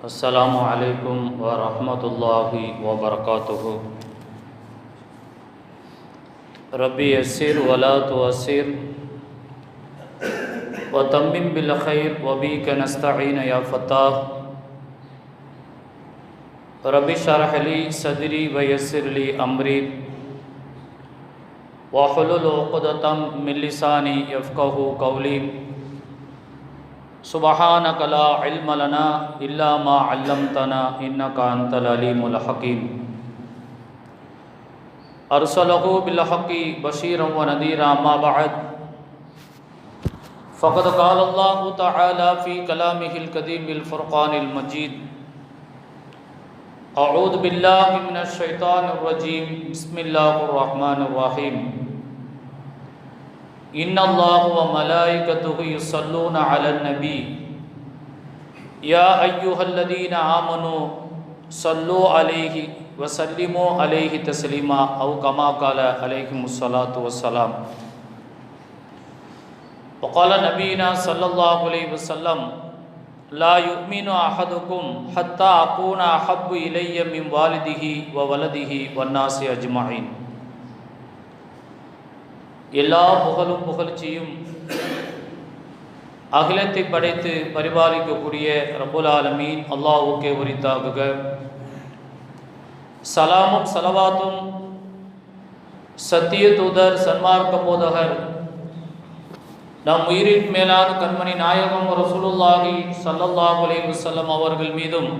السلام عليكم ورحمة الله وبركاته. ربي يسر ولا تؤسر وتمم بالخير وبك نستعين يا فتاه ربي اشرح لي صدري ويسر لي أمري. واحلل عقدة من لساني يفقه قولي. سبحانك لا علم لنا إلا ما علمتنا إنك أنت العليم الحكيم. أرسله بالحق بشيرا ونذيرا ما بعد. فقد قال الله تعالى في كلامه القديم الفرقان المجيد. أعوذ بالله من الشيطان الرجيم. بسم الله الرحمن الرحيم. إن الله وملائكته يصلون على النبي يا أيها الذين آمنوا صلوا عليه وسلموا عليه تسليما أو كما قال عليهم الصلاة والسلام وقال نبينا صلى الله عليه وسلم لا يؤمن أحدكم حتى أكون أحب إلي من والده وولده والناس أجمعين எல்லா புகழும் புகழ்ச்சியும் அகிலத்தை படைத்து பரிபாலிக்கக்கூடிய ரபுல் ஆலமீன் அல்லாஹுக்கே உரித்தாகுக. சலாமும் சலவாத்தும் சத்திய தூதர் சன்மார்க்க போதகர் நம் உயிரின் மேலான கண்மணி நாயகம் ரசூலுல்லாஹி சல்லல்லாஹு அலைஹி வஸல்லம் அவர்கள் மீதும்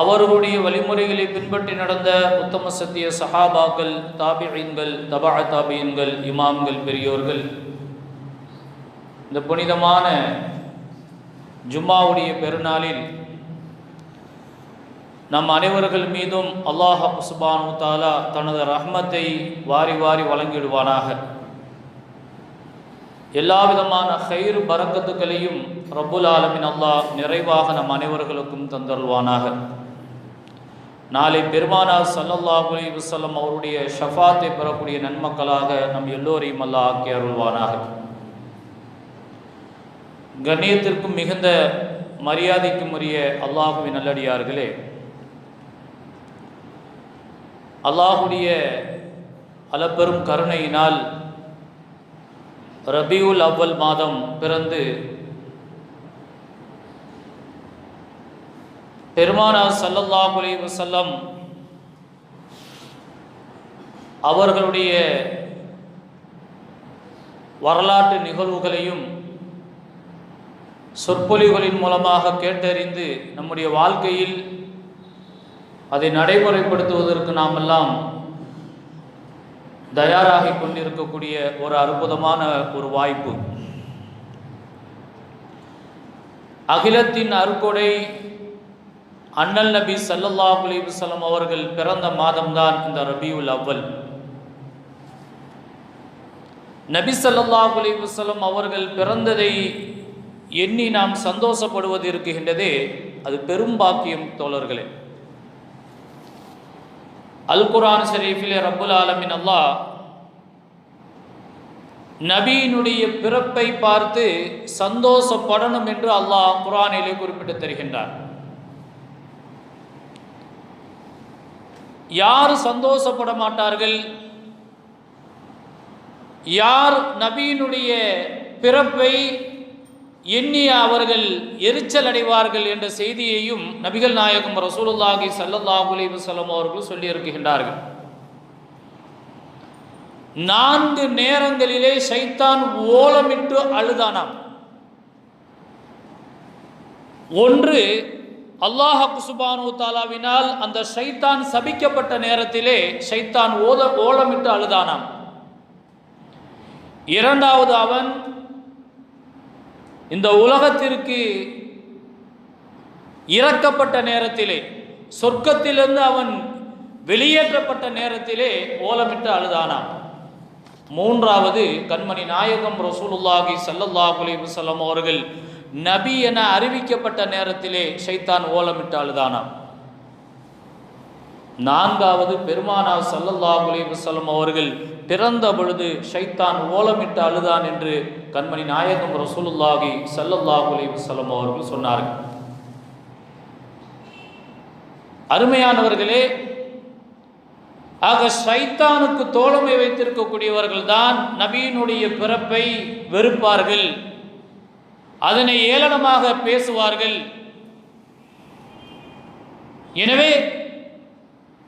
அவர்களுடைய வழிமுறைகளை பின்பற்றி நடந்த உத்தம சத்திய சஹாபாக்கள் தாபியன்கள் தபா தாபியன்கள் இமாம்கள் பெரியோர்கள் இந்த புனிதமான ஜும்மாவுடைய பெருநாளில் நம் அனைவர்கள் மீதும் அல்லாஹ் சுபானு தாலா தனது ரஹ்மத்தை வாரி வாரி வழங்கிடுவானாக. எல்லா விதமான ஹைர் பரக்கத்துக்களையும் ரப்புல் ஆலமின் அல்லாஹ் நிறைவாக நம் அனைவர்களுக்கும் தந்தருள்வானாக. நாளை பெருமானார் சல்லல்லாஹு அலைஹி வஸல்லம் அவருடைய ஷஃபாத்தை பெறக்கூடிய நன்மக்களாக நம் எல்லோரையும் அல்லாஹ் ஆக்கி அருள்வானாக. கண்ணியத்திற்கும் மிகுந்த மரியாதைக்கும் உரிய அல்லாஹுவின் நல்லடியார்களே அல்லாஹுடைய அளப்பெரும் கருணையினால் ரபியுல் அவ்வல் மாதம் பிறந்து பெருமானார் சல்லல்லாஹு அலி வசல்லம் அவர்களுடைய வரலாற்று நிகழ்வுகளையும் சொற்பொழிவுகளின் மூலமாக கேட்டறிந்து நம்முடைய வாழ்க்கையில் அதை நடைமுறைப்படுத்துவதற்கு நாமெல்லாம் தயாராகி கொண்டிருக்கக்கூடிய ஒரு அற்புதமான ஒரு வாய்ப்பு. அகிலத்தின் அறுக்கொடை அண்ணல் நபி சல்லல்லாஹ் அலிவசலம் அவர்கள் பிறந்த மாதம்தான் இந்த ரபியுல் அவ்வல். நபி சல்லல்லாஹ் அலிவசலம் அவர்கள் பிறந்ததை எண்ணி நாம் சந்தோஷப்படுவது இருக்கின்றதே அது பெரும் பாக்கியம் தோழர்களே. அல் குரான் ஷரீஃபிலே ரப்புல் ஆலமின் அல்லாஹ் நபியினுடைய பிறப்பை பார்த்து சந்தோஷப்படணும் என்று அல்லாஹ் குரானிலே குறிப்பிட்டு தருகின்றார் யார் சந்தோஷப்பட மாட்டார்கள்? யார் நபியினுடைய பிறப்பை எண்ணி அவர்கள் எரிச்சல் அடைவார்கள் என்ற செய்தியையும் நபிகள் நாயகம் ரசூலுல்லாஹி சல்லல்லாஹு அலைஹி வஸல்லம் அவர்கள் சொல்லியிருக்கின்றார்கள் நான்கு நேரங்களிலே சைத்தான் ஓலமிட்டு அழுதானாம். ஒன்று அல்லாஹ் குசுபானு தாலாவினால் அந்த ஷைத்தான் சபிக்கப்பட்ட நேரத்திலே ஷைத்தான் ஓத ஓலமிட்டு அழுதானாம். இரண்டாவது அவன் இந்த உலகத்திற்கு இறக்கப்பட்ட நேரத்திலே சொர்க்கத்திலிருந்து அவன் வெளியேற்றப்பட்ட நேரத்திலே ஓலமிட்டு அழுதானாம். மூன்றாவது கண்மணி நாயகம் ரசூலுல்லாஹி சல்லல்லாஹ் அலி வசலம் அவர்கள் நபி என அறிவிக்கப்பட்ட நேரத்திலே ஷைத்தான் ஓலமிட்டு அழுதானாம் நான்காவது பெருமானார் சல்லல்லா அலிவசல்லம் அவர்கள் பிறந்த பொழுது ஷைத்தான் ஓலமிட்டு அழுதான் என்று கண்மணி நாயகம் ரசூலுல்லாஹி ஸல்லல்லாஹு அலிவசல்லம் அவர்கள் சொன்னார்கள். அருமையானவர்களே ஆக ஷைத்தானுக்கு தோழமை வைத்திருக்கக்கூடியவர்கள் தான் நபியினுடைய பிறப்பை வெறுப்பார்கள். அதனை ஏளனமாக பேசுவார்கள். எனவே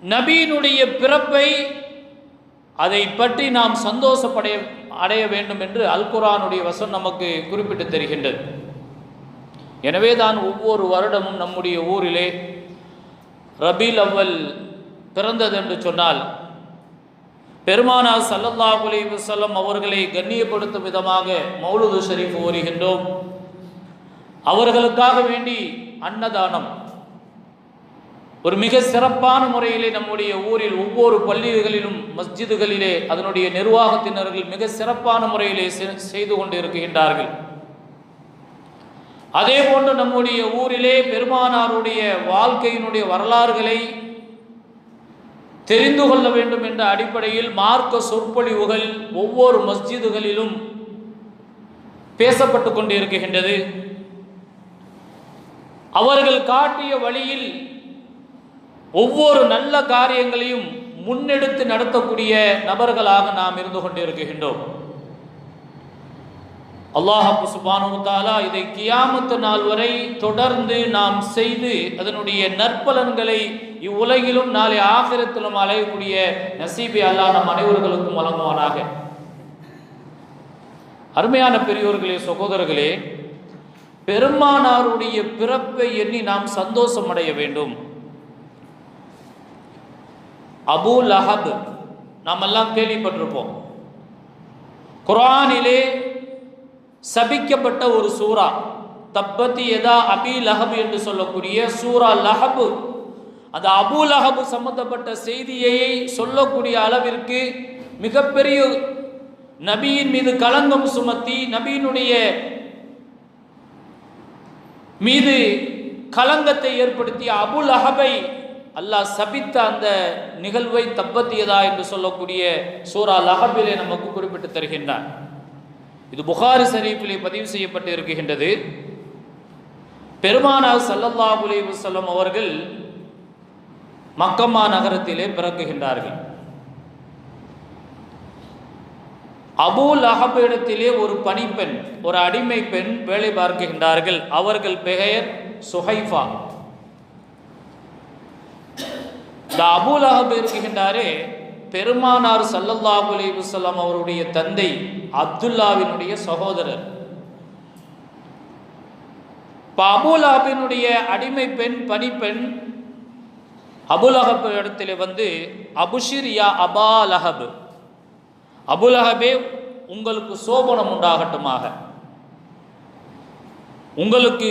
நபியினுடைய பிறப்பை அதை பற்றி நாம் சந்தோஷப்படைய அடைய வேண்டும் என்று அல் குரானுடைய வசம் நமக்கு குறிப்பிட்டு தெரிகின்றது. எனவே தான் ஒவ்வொரு வருடமும் நம்முடைய ஊரிலே ரபீல் அவ்வல் பிறந்தது என்று சொன்னால் பெருமானா சல்லல்லாஹு அலி வசல்லம் அவர்களை கண்ணியப்படுத்தும் விதமாக மௌலுது ஷரீஃப் ஓருகின்றோம் அவர்களுக்காக வேண்டி அன்னதானம். ஒரு மிக சிறப்பான முறையிலே நம்முடைய ஊரில் ஒவ்வொரு பள்ளிகளிலும் மஸ்ஜிதுகளிலே அதனுடைய நிர்வாகத்தினர்கள் மிக சிறப்பான முறையிலே செ- செய்து கொண்டு இருக்கின்றார்கள் அதே போன்று நம்முடைய ஊரிலே பெருமானாருடைய வாழ்க்கையினுடைய வரலாறுகளை தெரிந்து கொள்ள வேண்டும் என்ற அடிப்படையில் மார்க்க சொற்பொழிவுகள் ஒவ்வொரு மஸ்ஜிதுகளிலும் பேசப்பட்டு கொண்டு இருக்கின்றது அவர்கள் காட்டிய வழியில் ஒவ்வொரு நல்ல காரியங்களையும் முன்னெடுத்து நடத்தக்கூடிய நபர்களாக நாம் இருந்து கொண்டிருக்கின்றோம். அல்லாஹு சுபானு தாலா இதை கியாமத்து நாள் வரை தொடர்ந்து நாம் செய்து அதனுடைய நற்பலன்களை இவ்வுலகிலும் நாளை ஆகிரத்திலும் அலையக்கூடிய நசீபி அல்லாஹ் நம் அனைவர்களுக்கும் வழங்குவானாக. அருமையான பெரியோர்களே சகோதரர்களே பெருமானாருடைய பிறப்பை எண்ணி நாம் சந்தோஷம் அடைய வேண்டும். அபு லஹப் நாம் எல்லாம் கேள்விப்பட்டிருப்போம். குரானிலே சபிக்கப்பட்ட ஒரு சூரா தப்பத்தி எதா அபி லஹப் என்று சொல்லக்கூடிய சூரா லஹபு. அந்த அபு லஹபு சம்பந்தப்பட்ட செய்தியை சொல்லக்கூடிய அளவிற்கு மிகப்பெரிய நபியின் மீது கலங்கம் சுமத்தி நபியினுடைய மீது களங்கத்தை ஏற்படுத்திய அபுல் அஹபை அல்லாஹ் சபித்த அந்த நிகழ்வை தப்பத்தியதா என்று சொல்லக்கூடிய சூரா லஹபிலே நமக்கு குறிப்பிட்டு தருகின்றார் இது புகாரி ஷரீஃபிலே பதிவு செய்யப்பட்டு இருக்கின்றது. பெருமானார் ஸல்லல்லாஹு அலி வசல்லம் அவர்கள் மக்கம்மா நகரத்திலே பிறக்குகின்றார்கள். அபூல் அஹபிடத்திலே ஒரு பணிப்பெண் ஒரு அடிமை பெண் வேலை பார்க்கின்றார்கள். அவர்கள் பெயர் சுஹைஃபா. இந்த அபூல் அஹப் இருக்கின்றாரே பெருமானார் சல்லல்லாஹு அலைஹி அவருடைய தந்தை அப்துல்லாவினுடைய சகோதரர். இப்போ அபூல் அஹபினுடைய அடிமை பெண் பணிப்பெண் அபுல் அஹப் இடத்துல வந்து அபுஷிர் யா அபா லஹப். அபுலஹபே உங்களுக்கு சோபனம் உண்டாகட்டுமாக. உங்களுக்கு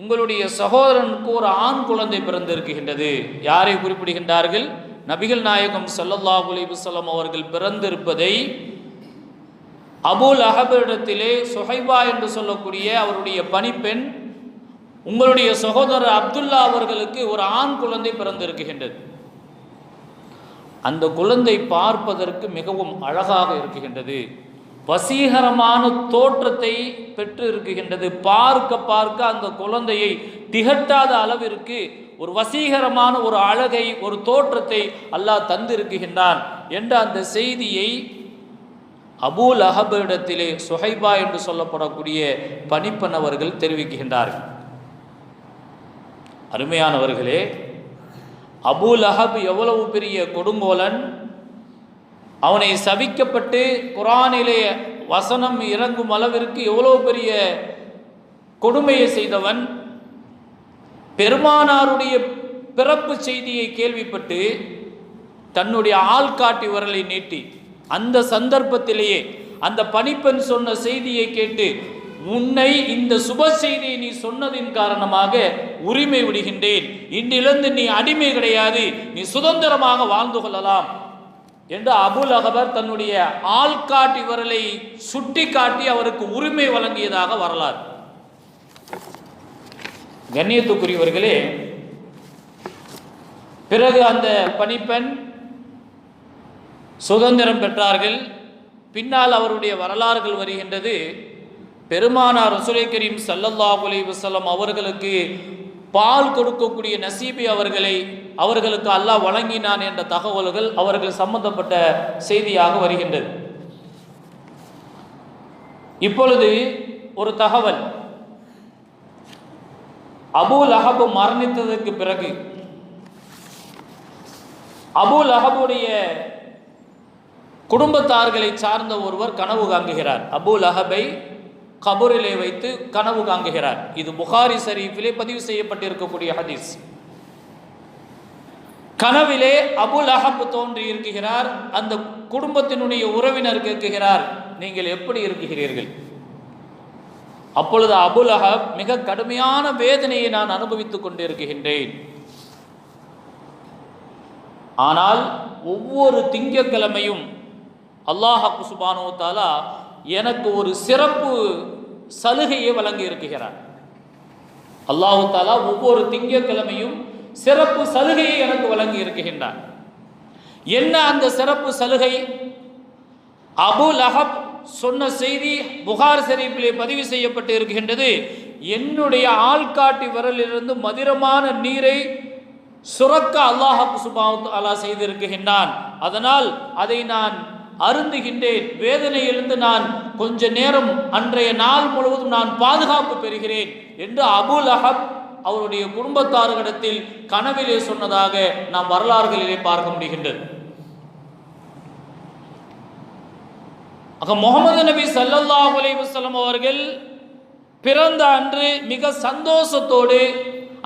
உங்களுடைய சகோதரனுக்கு ஒரு ஆண் குழந்தை பிறந்திருக்கின்றது. யாரை குறிப்பிடுகின்றார்கள்? நபிகள் நாயகம் சல்லல்லா அலைஹி அவர்கள் பிறந்திருப்பதை அபுல் அஹபிடத்திலே சுஹைபா என்று சொல்லக்கூடிய அவருடைய பணிப்பெண் உங்களுடைய சகோதரர் அப்துல்லா அவர்களுக்கு ஒரு ஆண் குழந்தை பிறந்திருக்கின்றது. அந்த குழந்தை பார்ப்பதற்கு மிகவும் அழகாக இருக்குகின்றது. வசீகரமான தோற்றத்தை பெற்று இருக்குகின்றது. பார்க்க பார்க்க அந்த குழந்தையை திகட்டாத அளவிற்கு ஒரு வசீகரமான ஒரு அழகை ஒரு தோற்றத்தை அல்லாஹ் தந்திருக்குகின்றான் என்ற அந்த செய்தியை அபூல் அஹபிடத்திலே சுஹைபா என்று சொல்லப்படக்கூடிய பணிப்பனவர்கள் அவர்கள் தெரிவிக்கின்றார்கள். அருமையானவர்களே அபு லஹப் எவ்வளவு பெரிய கொடுங்கோலன்? அவனை சவிக்கப்பட்டு குரானிலே வசனம் இறங்கும் அளவிற்கு எவ்வளவு பெரிய கொடுமையை செய்தவன்? பெருமானாருடைய பிறப்பு செய்தியை கேள்விப்பட்டு தன்னுடைய ஆள்காட்டி விரலை நீட்டி அந்த சந்தர்ப்பத்திலேயே அந்த பணிப்பெண் சொன்ன செய்தியை கேட்டு உன்னை இந்த சுப செய்தியை நீ சொன்னதின் காரணமாக உரிமை விடுகின்றேன். இன்றிலிருந்து நீ அடிமை கிடையாது. நீ சுதந்திரமாக வாழ்ந்து கொள்ளலாம். என்று அபுல் அகபர் தன்னுடைய ஆள்காட்டி விரலை சுட்டி காட்டி அவருக்கு உரிமை வழங்கியதாக வரலாறு. கண்ணியத்துக்குரியவர்களே பிறகு அந்த பணிப்பெண் சுதந்திரம் பெற்றார்கள். பின்னால் அவருடைய வரலாறுகள் வருகின்றது. பெருமானார் ரசூலை கரீம் சல்லல்லா அலைஹி வசலம் அவர்களுக்கு பால் கொடுக்கக்கூடிய நசீபி அவர்களை அவர்களுக்கு அல்லாஹ் வழங்கினான் என்ற தகவல்கள் அவர்கள் சம்பந்தப்பட்ட செய்தியாக வருகின்றது. இப்பொழுது ஒரு தகவல். அபுல் அஹபு மரணித்ததற்கு பிறகு அபுல் அஹபுடைய குடும்பத்தார்களை சார்ந்த ஒருவர் கனவு காங்குகிறார் அபுல் அஹபை கபூரிலே வைத்து கனவு காங்குகிறார். இது புகாரி ஷரீஃபிலே பதிவு செய்யப்பட்டிருக்கக்கூடிய ஹதீஸ். கனவிலே அபுல் அஹப் தோன்றி இருக்கிறார். அந்த குடும்பத்தினுடைய உறவினர் கேட்குகிறார் நீங்கள் எப்படி இருக்கிறீர்கள்? அப்பொழுது அபுல் அஹப் மிக கடுமையான வேதனையை நான் அனுபவித்துக் கொண்டிருக்கின்றேன். ஆனால் ஒவ்வொரு திங்கக்கிழமையும் அல்லாஹ் குசுபானோ தாலா எனக்கு ஒரு சிறப்பு சலுகையை வழங்கி இருக்கிறார் அல்லாஹு தாலா ஒவ்வொரு திங்கக்கிழமையும் சிறப்பு சலுகையை எனக்கு வழங்கி இருக்கின்றார் என்ன அந்த சிறப்பு சலுகை? அபு லஹப் சொன்ன செய்தி புகார் ஷரீஃபிலே பதிவு செய்யப்பட்டு இருக்கின்றது. என்னுடைய ஆள்காட்டி விரலிலிருந்து மதுரமான நீரை சுரக்க அல்லாஹ் சுபாவத் அல்லா செய்திருக்கின்றான். அதனால் அதை நான் அருந்துகின்றேன். வேதனையிலிருந்து நான் கொஞ்ச நேரம் அன்றைய நாள் முழுவதும் நான் பாதுகாப்பு பெறுகிறேன் என்று அபுல் அஹப் அவருடைய குடும்பத்தார்களிடத்தில் கனவிலே சொன்னதாக நாம் வரலாறுகளிலே பார்க்க முடிகின்றது. ஆக முகமது நபி சல்லல்லா அலைவசல்லம் அவர்கள் பிறந்த அன்று மிக சந்தோஷத்தோடு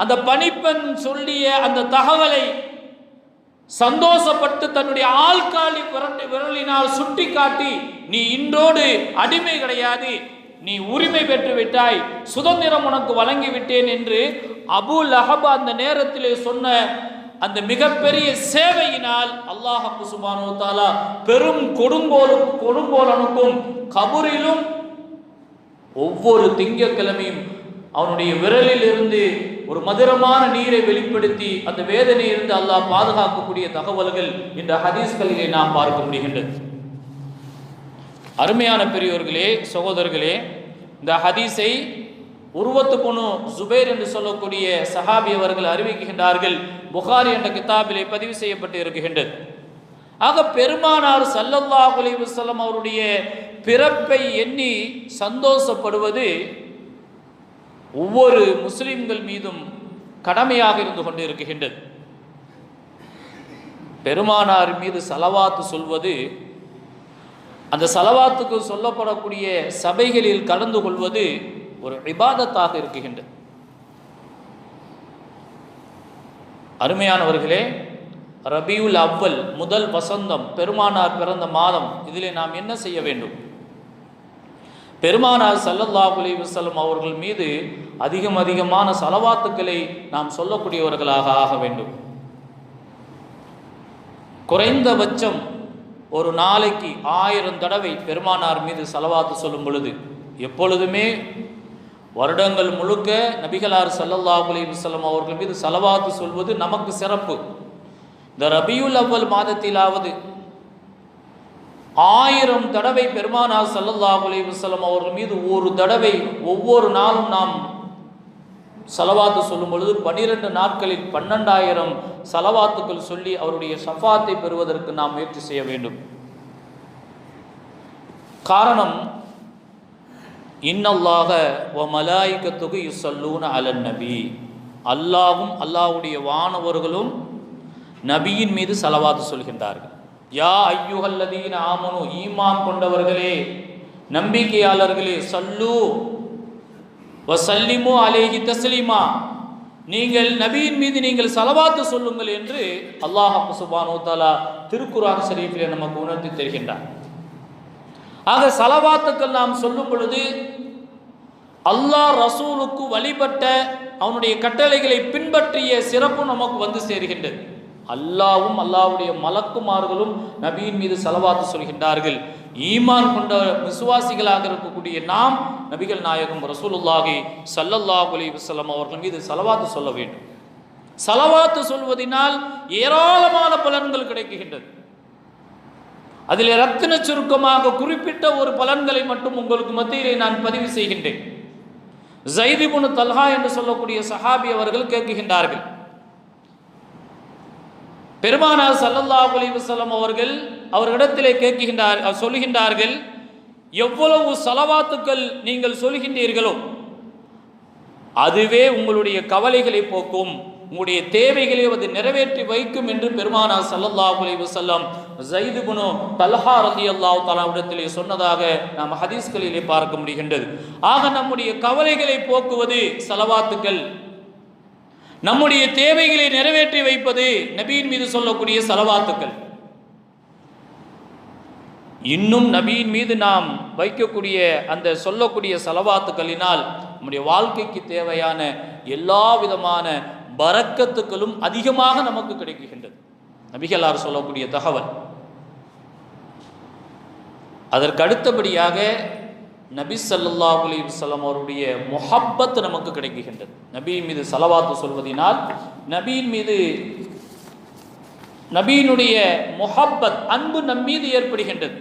அந்த பணிப்பெண் சொல்லிய அந்த தகவலை சந்தோஷப்பட்டு தன்னுடைய ஆள்காலி விரட்டு விரலினால் சுட்டி காட்டி நீ இன்றோடு அடிமை கிடையாது நீ உரிமை பெற்று விட்டாய் சுதந்திரம் உனக்கு வழங்கி விட்டேன் என்று அபு லஹப் அந்த நேரத்திலே சொன்ன அந்த மிகப்பெரிய சேவையினால் அல்லாஹ் சுபானோ தாலா பெரும் கொடுங்கோலும் கொடுங்கோலனுக்கும் கபூரிலும் ஒவ்வொரு திங்கக்கிழமையும் அவனுடைய விரலில் இருந்து ஒரு மதுரமான நீரை வெளிப்படுத்தி அந்த வேதனையிலிருந்து அல்லாஹ் பாதுகாக்கக்கூடிய தகவல்கள் இந்த ஹதீஸ்களிலே நாம் பார்க்க முடிகின்றது. அருமையான பெரியோர்களே சகோதரர்களே இந்த ஹதீஸை உருவத்து பொண்ணு ஜுபேர் என்று சொல்லக்கூடிய சஹாபி அவர்கள் அறிவிக்கின்றார்கள். புகாரி என்ற கிதாபிலே பதிவு செய்யப்பட்டு இருக்கின்றது. ஆக பெருமானார் சல்லல்லாஹ் அலி வஸல்லம் அவருடைய பிறப்பை எண்ணி சந்தோஷப்படுவது ஒவ்வொரு முஸ்லிம்கள் மீதும் கடமையாக இருந்து கொண்டு இருக்கின்றது பெருமானார் மீது சலவாத்து சொல்வது அந்த சலவாத்துக்கு சொல்லப்படக்கூடிய சபைகளில் கலந்து கொள்வது ஒரு விபாதத்தாக இருக்குகின்றது அருமையானவர்களே ரபியுல் அவ்வல் முதல் வசந்தம் பெருமானார் பிறந்த மாதம் இதிலே நாம் என்ன செய்ய வேண்டும்? பெருமானார் சல்லல்லாஹ் அலி அவர்கள் மீது அதிகம் அதிகமான சலவாத்துக்களை நாம் சொல்லக்கூடியவர்களாக ஆக வேண்டும். குறைந்தபட்சம் ஒரு நாளைக்கு ஆயிரம் தடவை பெருமானார் மீது செலவாத்து சொல்லும் பொழுது எப்பொழுதுமே வருடங்கள் முழுக்க நபிகளார் சல்லல்லாஹ் அலி வல்லம் அவர்கள் மீது செலவாத்து சொல்வது நமக்கு சிறப்பு. இந்த ரபியுல் அவ்வல் மாதத்திலாவது ஆயிரம் தடவை பெருமானா சல்லல்லா அலி வசலம் அவர்கள் மீது ஒரு தடவை ஒவ்வொரு நாளும் நாம் சலவாத்து சொல்லும் பொழுது பனிரெண்டு நாட்களில் பன்னெண்டாயிரம் சலவாத்துக்கள் சொல்லி அவருடைய சஃபாத்தை பெறுவதற்கு நாம் முயற்சி செய்ய வேண்டும். காரணம் இன்னல்லாக வ மலாய்க்கத்துக்கு யுசல்லூன அலன் நபி. அல்லாவும் அல்லாவுடைய வானவர்களும் நபியின் மீது சலவாத்து சொல்கின்றார்கள். யா ஐயுகல்லதீன ஆமனு ஈமான் கொண்டவர்களே நம்பிக்கையாளர்களே சல்லு வசல்லிமோ அலேஹி தஸ்லீமா. நீங்கள் நபியின் மீது நீங்கள் சலவாத்து சொல்லுங்கள் என்று அல்லாஹ் சுபானோ தாலா திருக்குரான் ஷரீஃபிலே நமக்கு உணர்த்தி தருகின்றார். ஆக சலவாத்துக்கள் நாம் சொல்லும் பொழுது அல்லாஹ் ரசூலுக்கு வழிபட்ட அவனுடைய கட்டளைகளை பின்பற்றிய சிறப்பு நமக்கு வந்து சேர்கின்றது. அல்லாவும் அல்லாவுடைய மலக்குமார்களும் நபியின் மீது செலவாத்து சொல்கின்றார்கள். ஈமான் கொண்ட விசுவாசிகளாக இருக்கக்கூடிய நாம் நபிகள் நாயகம் ரசூலுல்லாஹி சல்லல்லாஹ் அலி வசலம் அவர்கள் மீது செலவாத்து சொல்ல வேண்டும். செலவாத்து சொல்வதனால் ஏராளமான பலன்கள் கிடைக்கின்றது. அதில் ரத்தின சுருக்கமாக குறிப்பிட்ட ஒரு பலன்களை மட்டும் உங்களுக்கு மத்தியிலே நான் பதிவு செய்கின்றேன். ஜைதிபுனு தல்ஹா என்று சொல்லக்கூடிய சஹாபி அவர்கள் கேட்குகின்றார்கள். பெருமானார் சல்லல்லா அலிவசல்லம் அவர்கள் அவர்களிடத்திலே கேட்கின்றார் சொல்லுகின்றார்கள் எவ்வளவு சலவாத்துக்கள் நீங்கள் சொல்கின்றீர்களோ அதுவே உங்களுடைய கவலைகளை போக்கும் உங்களுடைய தேவைகளை அது நிறைவேற்றி வைக்கும் என்று பெருமானார் சல்லல்லா அலைஹி வஸல்லம் ஜைது குனு தல்ஹா ரதி தஆலா தலாவிடத்திலே சொன்னதாக நாம் ஹதீஸ்களிலே பார்க்க முடிகின்றது. ஆக நம்முடைய கவலைகளை போக்குவது சலவாத்துக்கள் நம்முடைய தேவைகளை நிறைவேற்றி வைப்பது நபியின் மீது சொல்லக்கூடிய செலவாத்துக்கள். இன்னும் நபியின் மீது நாம் வைக்கக்கூடிய அந்த சொல்லக்கூடிய செலவாத்துக்களினால் நம்முடைய வாழ்க்கைக்கு தேவையான எல்லா விதமான பறக்கத்துக்களும் அதிகமாக நமக்கு கிடைக்குகின்றது. நபிகளார் சொல்லக்கூடிய தகவல். அதற்கு அடுத்தபடியாக நபி சல்லா அலி வஸல்லம் அவருடைய முஹப்பத் நமக்கு கிடைக்குகின்றது. நபியின் மீது செலவாத்து சொல்வதினால் நபியின் மீது நபியினுடைய முஹப்பத் அன்பு நம் மீது ஏற்படுகின்றது.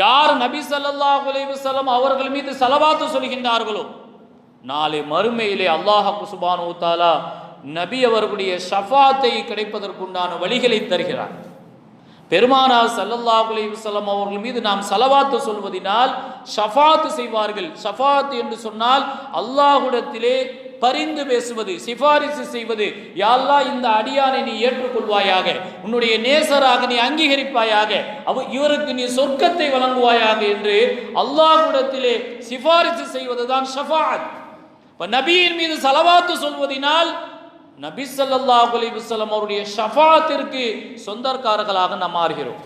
யார் நபி சல்லா அலைஹி அவர்கள் மீது செலவாத்து சொல்கின்றார்களோ நாளை மறுமையிலே அல்லாஹ் சுபானு தாலா நபி அவர்களுடைய ஷஃபாத்தை கிடைப்பதற்குண்டான வழிகளை தருகிறார் பெருமானார் ஸல்லல்லாஹு அலைஹி அவர்கள் மீது நாம் சலவாத்து சொல்வதினால் ஷஃபாத்து செய்வார்கள். ஷஃபாத்து என்று சொன்னால் அல்லாஹுடத்திலே பரிந்து பேசுவது சிபாரிசு செய்வது. யாழ்லா இந்த அடியானை நீ ஏற்றுக்கொள்வாயாக உன்னுடைய நேசராக நீ அங்கீகரிப்பாயாக அவ இவருக்கு நீ சொர்க்கத்தை வழங்குவாயாக என்று அல்லாஹுடத்திலே சிபாரிசு செய்வதுதான் ஷஃபாத். இப்போ நபியின் மீது சலவாத்து சொல்வதினால் நபி சல்லாஹ் அலி வஸல்லம் அவருடைய ஷஃபாத்திற்கு சொந்தக்காரர்களாக நாம் மாறுகிறோம்.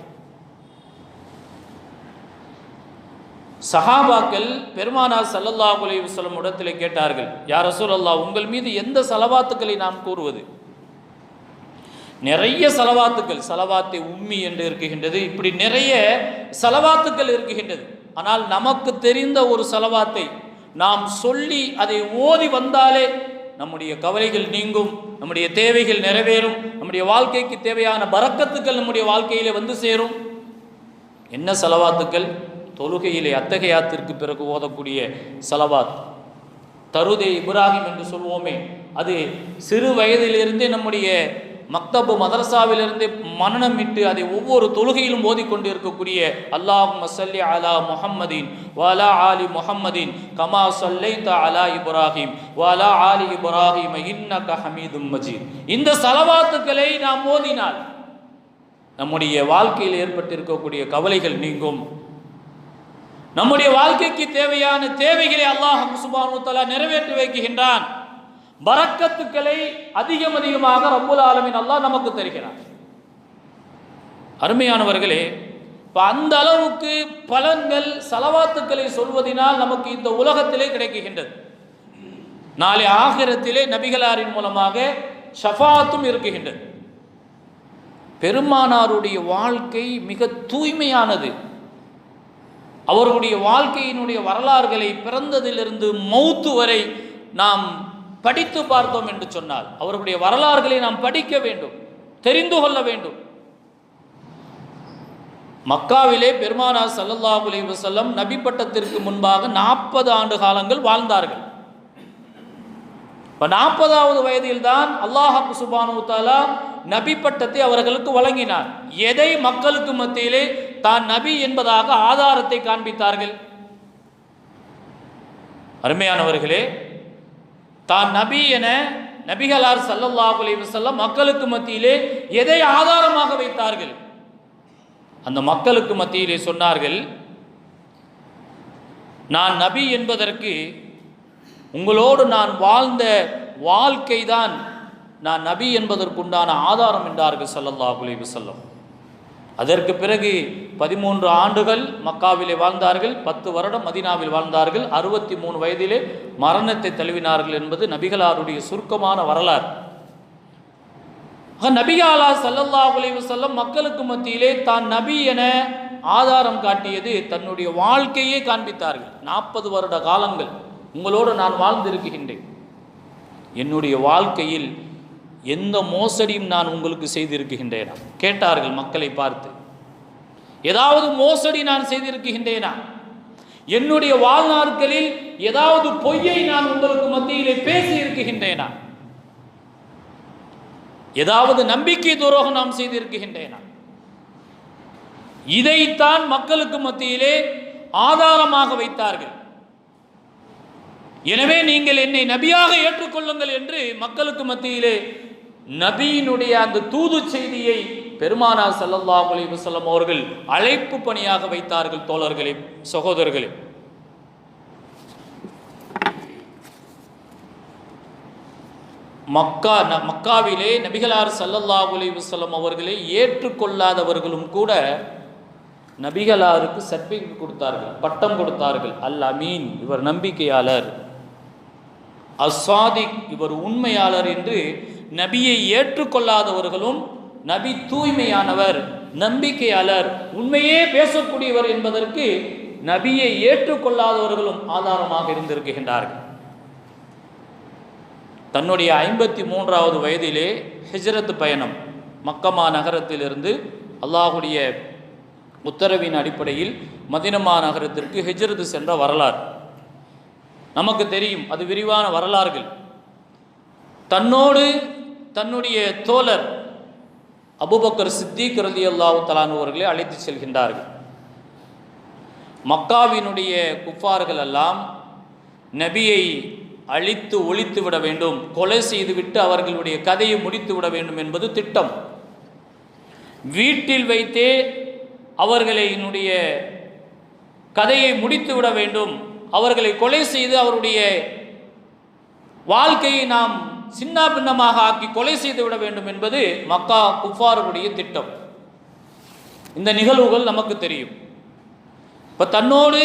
சஹாபாக்கள் பெருமானா சல்லல்லாஹ் அலி வஸல்லம் இடத்திலே கேட்டார்கள் யார் ரசூலல்லாஹ் உங்கள் மீது எந்த செலவாத்துக்களை நாம் கூறுவது? நிறைய செலவாத்துக்கள் செலவாத்தை உம்மி என்று இருக்குகின்றது இப்படி நிறைய செலவாத்துக்கள் இருக்குகின்றது ஆனால் நமக்கு தெரிந்த ஒரு செலவாத்தை நாம் சொல்லி அதை ஓதி வந்தாலே நம்முடைய கவலைகள் நீங்கும் நம்முடைய தேவைகள் நிறைவேறும் நம்முடைய வாழ்க்கைக்கு தேவையான பறக்கத்துக்கள் நம்முடைய வாழ்க்கையிலே வந்து சேரும். என்ன செலவாத்துக்கள்? தொழுகையிலே அத்தகையாத்திற்கு பிறகு ஓதக்கூடிய செலவாத். தருதே இப்ராஹிம் என்று சொல்வோமே அது சிறு வயதிலிருந்தே நம்முடைய மக்தபு மதரசாவிலிருந்து மனநமிட்டு அதை ஒவ்வொரு தொழுகையிலும் ஓதிக்கொண்டு இருக்கக்கூடிய மசல்லி அலா முஹம்மதீன் வாலா ஆலி முஹம்மதீன் கமா சொல்லைத்த அலா இப்ராஹிம் வாலா ஆலி இப்ராஹிம் இன்னக ஹமீதும் மஜீத். இந்த சலவாத்துக்களை நாம் ஓதினால் நம்முடைய வாழ்க்கையில் ஏற்பட்டிருக்கக்கூடிய கவலைகள் நீங்கும். நம்முடைய வாழ்க்கைக்கு தேவையான தேவைகளை அல்லாஹ் சுபானு தலா நிறைவேற்றி வைக்கின்றான். வரக்கத்துக்களை அதிகம் அதிகமாக ரப்புல் ஆலமின் அல்லா நமக்கு தருகிறார். அருமையானவர்களே இப்போ அந்த அளவுக்கு பலன்கள் செலவாத்துக்களை சொல்வதனால் நமக்கு இந்த உலகத்திலே கிடைக்குகின்றது. நாளை ஆகிரத்திலே நபிகளாரின் மூலமாக ஷஃபாத்தும் இருக்குகின்றது. பெருமானாருடைய வாழ்க்கை மிக தூய்மையானது. அவர்களுடைய வாழ்க்கையினுடைய வரலாறுகளை பிறந்ததிலிருந்து மௌத்து வரை நாம் படித்து பார்த்தோம் என்று சொன்னால் அவர்களுடைய வரலாறுகளை நாம் படிக்க வேண்டும் தெரிந்து கொள்ள வேண்டும். மக்காவிலே பெருமானார் சல்லல்லா அலைஹி வஸல்லம் நபி பட்டத்திற்கு முன்பாக நாற்பது ஆண்டு காலங்கள் வாழ்ந்தார்கள். இப்போ நாற்பதாவது வயதில் தான் அல்லாஹ் சுபானு தாலா நபி பட்டத்தை அவர்களுக்கு வழங்கினார். எதை மக்களுக்கு மத்தியிலே தான் நபி என்பதாக ஆதாரத்தை காண்பித்தார்கள்? அருமையானவர்களே தான் நபி என நபிகளார் ஸல்லல்லாஹு அலைஹி மக்களுக்கு மத்தியிலே எதை ஆதாரமாக வைத்தார்கள்? அந்த மக்களுக்கு மத்தியிலே சொன்னார்கள் நான் நபி என்பதற்கு உங்களோடு நான் வாழ்ந்த வாழ்க்கை தான் நான் நபி என்பதற்குண்டான ஆதாரம் என்றார்கள் ஸல்லல்லாஹு அலிவசல்லம் அதற்கு பிறகு பதிமூன்று ஆண்டுகள் மக்காவிலே வாழ்ந்தார்கள் பத்து வருடம் மதீனாவில் வாழ்ந்தார்கள் அறுபத்தி மூணு வயதிலே மரணத்தை தழுவினார்கள் என்பது நபிகளாருடைய சுருக்கமான வரலாறு. ஆக நபிகாலா ஸல்லல்லாஹு அலைஹி மக்களுக்கு மத்தியிலே தான் நபி என ஆதாரம் காட்டியது தன்னுடைய வாழ்க்கையே காண்பித்தார்கள். நாற்பது வருட காலங்கள் உங்களோடு நான் வாழ்ந்திருக்கின்றேன். என்னுடைய வாழ்க்கையில் எந்த மோசடியும் நான் உங்களுக்கு செய்திருக்கின்றேனா? கேட்டார்கள் மக்களை பார்த்து. ஏதாவது மோசடி நான் செய்திருக்கின்றேனா? என்னுடைய வாழ்நாட்களில் ஏதாவது பொய்யை நான் உங்களுக்கு மத்தியிலே பேசி இருக்குகின்றேனா ஏதாவது நம்பிக்கை துரோகம் நாம் செய்திருக்கின்றேனா? இதைத்தான் மக்களுக்கு மத்தியிலே ஆதாரமாக வைத்தார்கள். எனவே நீங்கள் என்னை நபியாக ஏற்றுக்கொள்ளுங்கள் என்று மக்களுக்கு மத்தியிலே நபியினுடைய அந்த தூது செய்தியை பெருமானா ஸல்லல்லாஹு அலி வஸல்லம் அவர்கள் அழைப்பு பணியாக வைத்தார்கள் தோழர்களே சகோதரர்களே. மக்கா ந- மக்காவிலே நபிகளார் சல்லல்லா அலி வஸல்லம் அவர்களை ஏற்றுக்கொள்ளாதவர்களும் கூட நபிகளாருக்கு சர்டிஃபிகேட் கொடுத்தார்கள் பட்டம் கொடுத்தார்கள். அல் அமீன் இவர் நம்பிக்கையாளர். அஸ்வாதிக் இவர் உண்மையாளர் என்று நபியை ஏற்றுக்கொள்ளாதவர்களும் நபி தூய்மையானவர் நம்பிக்கையாளர் உண்மையே பேசக்கூடியவர் என்பதற்கு நபியை ஏற்றுக்கொள்ளாதவர்களும் ஆதாரமாக இருந்திருக்கின்றார்கள். தன்னுடைய ஐம்பத்தி மூன்றாவது வயதிலே ஹிஜ்ரத் பயணம் மக்கமா நகரத்திலிருந்து அல்லாஹுடைய உத்தரவின் அடிப்படையில் மதினமா நகரத்திற்கு ஹிஜ்ரத் சென்ற வரலாறு. நமக்கு தெரியும் அது விரிவான வரலாறுகள். தன்னோடு தன்னுடைய தோழர் அபுபக்கர் சித்திக் ரலி அல்லாஹு தலானவர்களை அழைத்து செல்கின்றார்கள். மக்காவினுடைய குஃபார்கள் எல்லாம் நபியை அழித்து ஒழித்து விட வேண்டும் கொலை செய்துவிட்டு அவர்களுடைய கதையை முடித்து விட வேண்டும் என்பது திட்டம். வீட்டில் வைத்தே அவர்களினுடைய கதையை முடித்து விட வேண்டும் அவர்களை கொலை செய்து அவருடைய வாழ்க்கையை நாம் சின்ன பின்னமாக ஆக்கி கொலை செய்து விட வேண்டும் என்பது மக்கா குஃபாருடைய திட்டம். இந்த நிகழ்வுகள் நமக்கு தெரியும். இப்போ தன்னோடு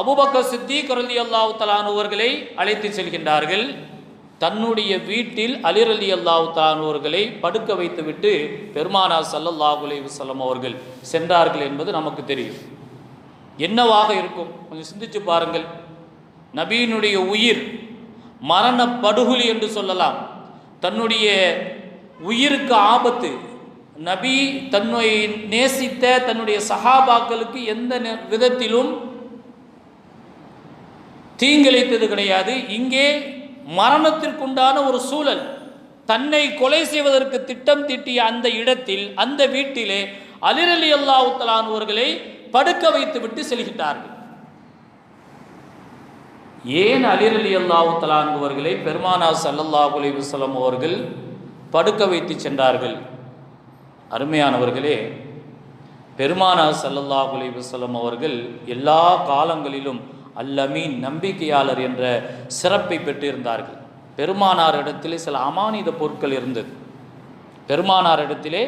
அபுபக்கர் சித்தி கரலி அல்லாஹு தலானுவர்களை அழைத்து செல்கின்றார்கள். தன்னுடைய வீட்டில் அலிர் அலி அல்லாஹு படுக்க வைத்துவிட்டு பெருமானா ஸல்லல்லாஹு அலைஹி அவர்கள் சென்றார்கள் என்பது நமக்கு தெரியும். என்னவாக இருக்கும்? கொஞ்சம் சிந்திச்சு பாருங்கள். நபியினுடைய உயிர் மரண படுகொலி என்று சொல்லலாம். தன்னுடைய உயிருக்கு ஆபத்து. நபி தன்னை நேசித்த தன்னுடைய சஹாபாக்களுக்கு எந்த விதத்திலும் தீங்கிழைத்தது கிடையாது. இங்கே மரணத்திற்குண்டான ஒரு சூழல். தன்னை கொலை செய்வதற்கு திட்டம் தீட்டிய அந்த இடத்தில் அந்த வீட்டிலே அலிரலி அல்லாஹுத்தலானவர்களை படுக்க வைத்து விட்டு செல்கின்றார்கள் ஏன் அலிரலி அல்லாஹுத்தலான்வர்களை பெருமானா சல்லல்லா அலைஹி அவர்கள் படுக்க வைத்து சென்றார்கள்? அருமையானவர்களே பெருமானா சல்லல்லா அலைஹி அவர்கள் எல்லா காலங்களிலும் அல்லமீன் நம்பிக்கையாளர் என்ற சிறப்பை பெற்றிருந்தார்கள். பெருமானார் இடத்திலே சில அமானித பொருட்கள் இருந்தது. பெருமானார் இடத்திலே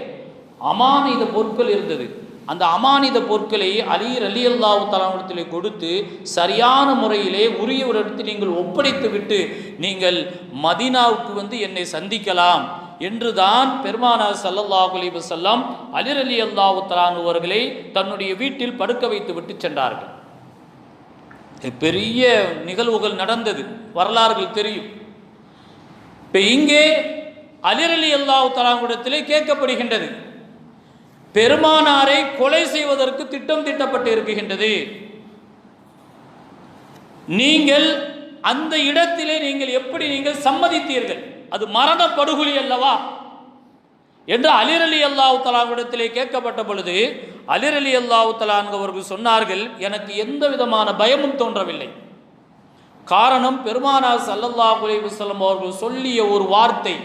அமானித பொருட்கள் இருந்தது. அந்த அமானித பொருட்களை அலி அலி அல்லாஹு தலாவிடத்திலே கொடுத்து சரியான முறையிலே உரிய ஒரு இடத்தில் நீங்கள் ஒப்படைத்து விட்டு நீங்கள் மதீனாவுக்கு வந்து என்னை சந்திக்கலாம் என்றுதான் பெருமானார் ஸல்லல்லாஹு அலி வசல்லாம் அலிர் அலி அல்லாஹு தலானுவர்களை தன்னுடைய வீட்டில் படுக்க வைத்து விட்டு சென்றார்கள். பெரிய நிகழ்வுகள் நடந்தது. வரலாறுகள் தெரியும். இப்போ இங்கே அலிரலி அல்லாஹு தலாங்குடத்திலே கேட்கப்படுகின்றது. பெருமானாரை கொலை செய்வதற்கு திட்டம் தீட்டப்பட்டு இருக்குகின்றது நீங்கள் அந்த இடத்திலே நீங்கள் எப்படி நீங்கள் சம்மதித்தீர்கள்? அது மரண படுகொலி அல்லவா? என்று அலிரலி அல்லாஹு தலாவிடத்திலே கேட்கப்பட்ட பொழுது அலிரலி அல்லாஹு தலான் அவர்கள் சொன்னார்கள் எனக்கு எந்த விதமான பயமும் தோன்றவில்லை. காரணம் பெருமானார் சல்லல்லா அலைஹி அவர்கள் சொல்லிய ஒரு வார்த்தை.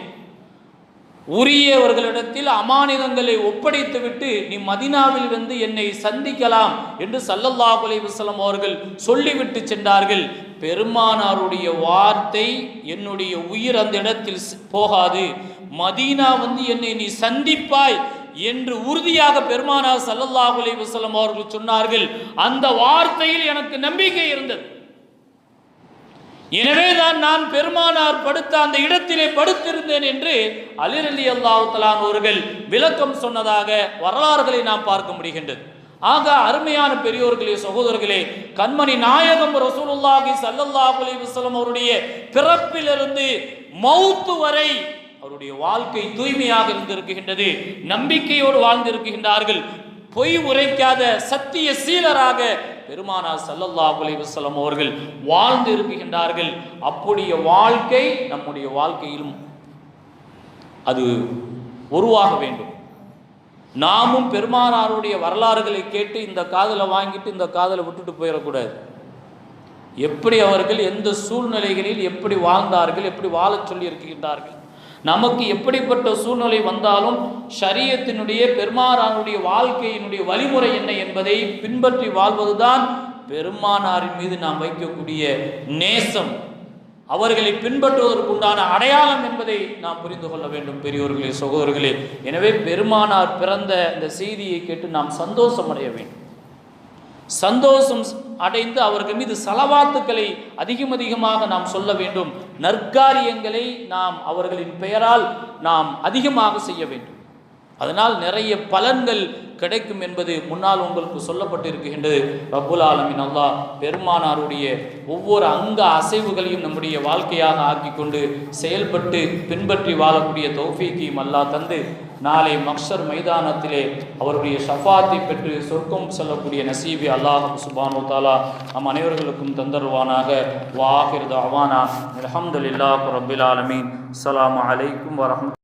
உரியவர்களிடத்தில் அமானிதங்களை ஒப்படைத்துவிட்டு நீ மதினாவில் வந்து என்னை சந்திக்கலாம் என்று சல்லல்லா அலைஹி அவர்கள் சொல்லிவிட்டு சென்றார்கள். பெருமானாருடைய வார்த்தை என்னுடைய உயிர் அந்த இடத்தில் ஸ்- போகாது. மதீனா வந்து என்னை நீ சந்திப்பாய் என்று உறுதியாக பெருமானார் சல்லல்லா அலைஹி அவர்கள் சொன்னார்கள். அந்த வார்த்தையில் எனக்கு நம்பிக்கை இருந்தது. எனவேதான் நான் பெருமானார் படுத்த அந்த இடத்திலே படுத்திருந்தேன் என்று அலிர் அலி அல்லாஹுத்தலான் அவர்கள் விளக்கம் சொன்னதாக வரலாறுகளை நாம் பார்க்க முடிகின்றது. ஆக அருமையான பெரியோர்களே சகோதரர்களே கண்மணி நாயகம் ரசூலுல்லாஹி ஸல்லல்லாஹு அலைஹி வஸல்லம் அவருடைய பிறப்பிலிருந்து மௌத்து வரை அவருடைய வாழ்க்கை தூய்மையாக இருந்திருக்கின்றது. நம்பிக்கையோடு வாழ்ந்திருக்கின்றார்கள். பொய் உரைக்காத சத்திய சீலராக பெருமானார் சல்லல்லா அலிவசலம் அவர்கள் வாழ்ந்து இருக்குகின்றார்கள் அப்படிய வாழ்க்கை நம்முடைய வாழ்க்கையிலும் அது உருவாக வேண்டும். நாமும் பெருமானாருடைய வரலாறுகளை கேட்டு இந்த காதலை வாங்கிட்டு இந்த காதலை விட்டுட்டு போயிடக்கூடாது. எப்படி அவர்கள் எந்த சூழ்நிலைகளில் எப்படி வாழ்ந்தார்கள் எப்படி வாழச் சொல்லி இருக்கின்றார்கள் நமக்கு எப்படிப்பட்ட சூழ்நிலை வந்தாலும் ஷரியத்தினுடைய பெருமானாருடைய வாழ்க்கையினுடைய வழிமுறை என்ன என்பதை பின்பற்றி வாழ்வதுதான் பெருமானாரின் மீது நாம் வைக்கக்கூடிய நேசம். அவர்களை பின்பற்றுவதற்குண்டான அடையாளம் என்பதை நாம் புரிந்து கொள்ள வேண்டும் பெரியோர்களே சகோதரர்களே. எனவே பெருமானார் பிறந்த இந்த செய்தியை கேட்டு நாம் சந்தோஷம் அடைய வேண்டும். சந்தோஷம் அடைந்து அவர்கள் மீது சலவாத்துக்களை அதிகம் அதிகமாக நாம் சொல்ல வேண்டும். நற்காரியங்களை நாம் அவர்களின் பெயரால் நாம் அதிகமாக செய்ய வேண்டும். அதனால் நிறைய பலன்கள் கிடைக்கும் என்பது முன்னால் உங்களுக்கு சொல்லப்பட்டிருக்கின்றது. ரப்புல் ஆலமின் அல்லாஹ் பெருமானாருடைய ஒவ்வொரு அங்க அசைவுகளையும் நம்முடைய வாழ்க்கையாக ஆக்கிக்கொண்டு செயல்பட்டு பின்பற்றி வாழக்கூடிய தௌஃபீக்கையும் அல்லாஹ் தந்து நாளை மக்ஷர் மைதானத்திலே அவருடைய ஷஃபாத்தை பெற்று சொர்க்கம் செல்லக்கூடிய நசீபி அல்லாஹ் சுபானு தாலா நம் அனைவர்களுக்கும் தந்தருவானாக. வாஹிர் தவானா அலமதுல்லா ரபில் ஆலமீன். அஸ்ஸலாமு அலைக்கும் வரஹ்மத்